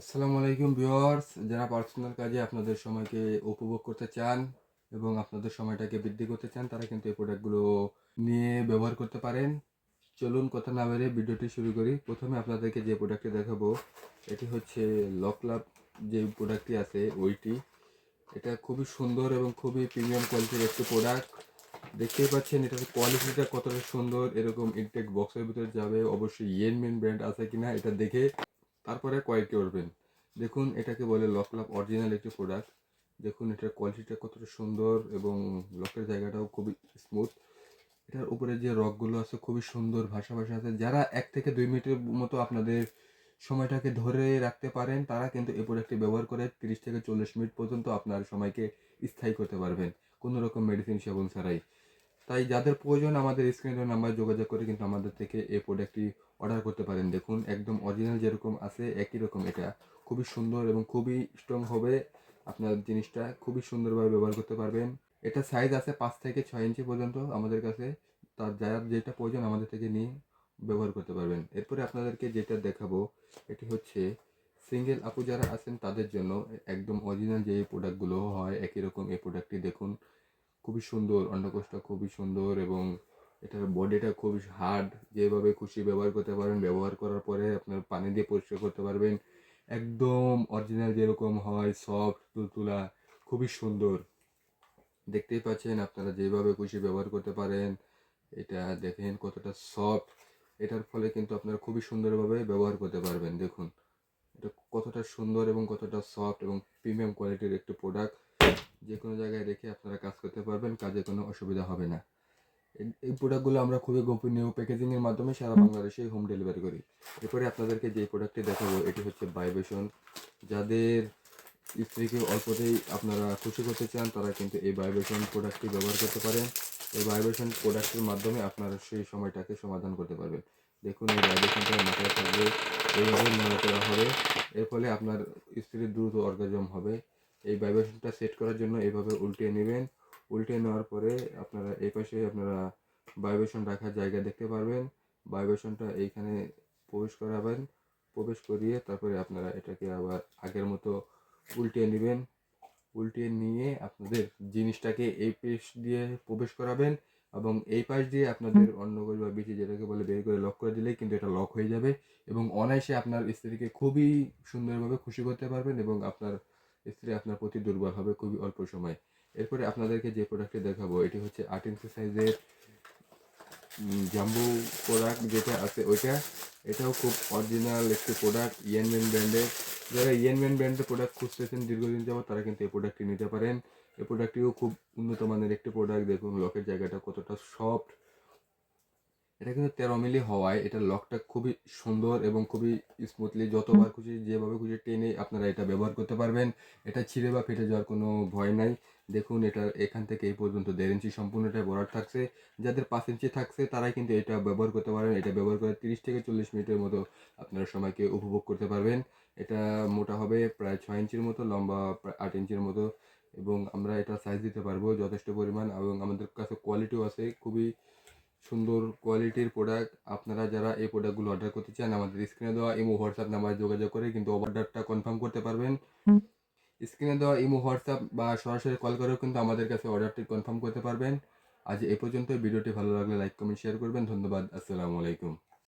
আসসালামু আলাইকুম ভিউয়ার্স, যারা পার্সোনাল কাজে আপনাদের সময়কে উপভোগ করতে চান এবং আপনাদের সময়টাকে বৃদ্ধি করতে চান, তারা কিন্তু এই প্রোডাক্টগুলো নিয়ে ব্যবহার করতে পারেন। চলুন কথা না বেড়ে ভিডিওটি শুরু করি। প্রথমে আপনাদেরকে যে প্রোডাক্টটি দেখাবো, এটি হচ্ছে লকলাভ যে প্রোডাক্টটি আছে, ওইটি। এটা খুবই সুন্দর এবং খুবই প্রিমিয়াম কোয়ালিটির একটি প্রোডাক্ট দেখতেই পাচ্ছেন, এটার কোয়ালিটিটা কতটা সুন্দর। এরকম ইনটেক বক্সের ভিতরে যাবে। অবশ্যই ইয়েনমেন ব্র্যান্ড আছে কিনা, এটা দেখে তারপরে কয়েকটি করবেন দেখুন, এটাকে বলে লক লাভ অরিজিনাল একটি প্রোডাক্ট দেখুন, এটার কোয়ালিটিটা কতটা সুন্দর এবং লকের জায়গাটাও খুবই স্মুথ এটার উপরে যে রকগুলো আছে, খুবই সুন্দর ভাষা ভাষা আছে। যারা এক থেকে দুই মিনিটের মতো আপনাদের সময়টাকে ধরে রাখতে পারেন, তারা কিন্তু এই প্রোডাক্টটি ব্যবহার করে তিরিশ থেকে চল্লিশ মিনিট পর্যন্ত আপনার সময়কে স্থায়ী করতে পারবেন। কোনো রকম মেডিসিন সেবন ছাড়াই। তাই যাদের প্রয়োজন আমাদের স্ক্রিনের নাম্বার যোগাযোগ করে কিন্তু আমাদের থেকে এই প্রোডাক্টটি অর্ডার করতে পারেন। দেখুন, একদম অরিজিনাল যেরকম আছে, একই রকম এটা। খুবই সুন্দর এবং খুবই স্ট্রং হবে আপনার জিনিসটা। খুবই সুন্দরভাবে ব্যবহার করতে পারবেন। এটা সাইজ আছে পাঁচ থেকে ছয় ইঞ্চি পর্যন্ত আমাদের কাছে। তার যার যেটা প্রয়োজন আমাদের থেকে নিয়ে ব্যবহার করতে পারবেন। এরপরে আপনাদেরকে যেটা দেখাবো, এটি হচ্ছে সিঙ্গেল আপু যারা আছেন তাদের জন্য একদম অরিজিনাল যে প্রোডাক্টগুলো হয়, একই রকম এই প্রোডাক্টটি দেখুন। খুবই সুন্দর, অন্ডকোষটা খুবই সুন্দর এবং এটার বডিটা খুবই হার্ড যেভাবে খুশি ব্যবহার করতে পারেন, ব্যবহার করার পরে আপনার পানি দিয়ে পরিষ্কার করতে পারবেন। একদম অরিজিনাল যেরকম হয় সফট তুলতুলা, খুবই সুন্দর। দেখতেই পাচ্ছেন আপনারা যেভাবে খুশি ব্যবহার করতে পারেন, এটা দেখেন কতটা সফট এটার ফলে কিন্তু আপনারা খুবই সুন্দরভাবে ব্যবহার করতে পারবেন, দেখুন। এটা কতটা সুন্দর এবং কতটা সফট এবং প্রিমিয়াম কোয়ালিটির একটি প্রোডাক্ট যে কোনো জায়গায় রেখে আপনারা কাজ করতে পারবেন কাজে কোনো অসুবিধা হবে না। এই- প্রোডাক্টগুলো আমরা খুবই গোপনীয় প্যাকেজিংয়ের মাধ্যমে সারা বাংলাদেশে হোম ডেলিভারি করি। এরপরে আপনাদেরকে যে প্রোডাক্টটি দেখাবো এটি হচ্ছে ভাইব্রেশন যাদের স্ত্রীকে অল্পতেই আপনারা খুশি করতে চান তারা কিন্তু এই ভাইব্রেশন প্রোডাক্টটি ব্যবহার করতে পারেন। এই ভাইব্রেশন প্রোডাক্টের মাধ্যমে আপনারা সেই সময়টাকে সমাধান করতে পারবেন। দেখুন এই ভাইব্রেশনটা মাথায় থাকবে এইভাবে মনে করা হবে। এর ফলে আপনার স্ত্রীর দ্রুত অর্গাজম হবে। এই ভাইব্রেশনটা সেট করার জন্য এভাবে উল্টিয়ে নেবেন। উল্টে নেওয়ার পরে আপনারা এই পাশে আপনারা ভাইব্রেশন রাখার জায়গা দেখতে পারবেন। ভাইব্রেশনটা এইখানে প্রবেশ করাবেন। প্রবেশ করিয়ে তারপরে আপনারা এটাকে আবার আগের মতো উল্টিয়ে নেবেন। উল্টিয়ে নিয়ে আপনাদের জিনিসটাকে এই পেশ দিয়ে প্রবেশ করাবেন এবং এই পাশ দিয়ে আপনাদের অন্য অন্নগোল বা বিচি যেটাকে বলে বের করে লক করে দিলেই কিন্তু এটা লক হয়ে যাবে এবং অনায়াসে আপনার স্ত্রীকে খুবই সুন্দরভাবে খুশি করতে পারবেন এবং আপনার স্ত্রী আপনার প্রতি দুর্বল হবে খুবই অল্প সময়। এরপরে আপনাদেরকে যে প্রোডাক্টটি দেখাবো, এটি হচ্ছে আট ইঞ্চি সাইজের জাম্বু প্রোডাক্ট যেটা আছে ওইটা। এটাও খুব অরিজিনাল একটি প্রোডাক্ট ইয়েনমেন ব্র্যান্ডের যারা ইয়েনমেন ব্র্যান্ডের প্রোডাক্ট খুঁজতেছেন দীর্ঘদিন যাবত তারা কিন্তু এই প্রোডাক্টটি নিতে পারেন। এই প্রোডাক্টটিও খুব উন্নত মানের একটি প্রোডাক্ট দেখুন লকের জায়গাটা কতটা সফট এটা কিন্তু তেরো মিলি হওয়ায় এটা লকটা খুবই সুন্দর এবং খুবই স্মুথলি যতবার খুশি যেভাবে খুশি টেনে আপনারা এটা ব্যবহার করতে পারবেন। এটা ছিঁড়ে বা ফেটে যাওয়ার কোনো ভয় নাই। দেখুন, এটা এখান থেকে এই পর্যন্ত দেড় ইঞ্চি সম্পূর্ণটা বরাট থাকছে। যাদের পাঁচ ইঞ্চি থাকছে, তারাই কিন্তু এটা ব্যবহার করতে পারেন। এটা ব্যবহার করে তিরিশ থেকে চল্লিশ মিনিটের মতো আপনারা সময়কে উপভোগ করতে পারবেন। এটা মোটা হবে প্রায় ছয় ইঞ্চির মতো, লম্বা প্রায় আট ইঞ্চির মতো এবং আমরা এটা সাইজ দিতে পারব যথেষ্ট পরিমাণ এবং আমাদের কাছে কোয়ালিটিও আছে। খুবই সুন্দর কোয়ালিটির প্রোডাক্ট আপনারা যারা এই প্রোডাক্টগুলো অর্ডার করতে চান আমাদের স্ক্রিনে দেওয়া ইমো হোয়াটসঅ্যাপ নাম্বারে যোগাযোগ করে কিন্তু অর্ডারটা কনফার্ম করতে পারবেন। স্ক্রিনে দেওয়া ইমো হোয়াটসঅ্যাপ বা সরাসরি কল করেও কিন্তু আমাদের কাছে অর্ডারটি কনফার্ম করতে পারবেন। আজ এ পর্যন্ত ভিডিওটি ভালো লাগলে লাইক কমেন্ট শেয়ার করবেন। ধন্যবাদ আসসালামু আলাইকুম।